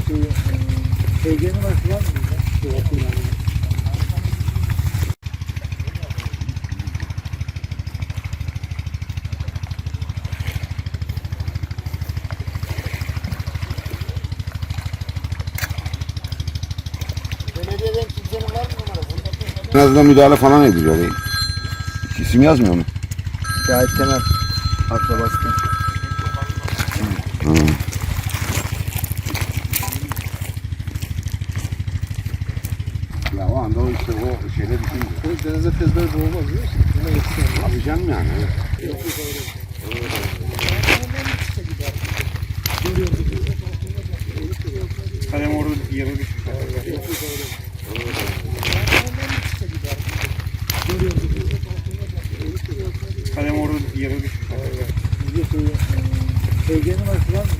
şey, var mı? Yok? En azından müdahale falan ediliyor. İsim yazmıyor mu? Cahit Temel. Akrabası. Ya o anda o işte o şeyle düşündü. O denize tezler boğulmaz biliyor musun? Buna yetişen. Abi canım yani. Evet. Kalem orada bir yere düşmüş. Kalem orada bir yere düşmüş. Bölgenin açılan mı?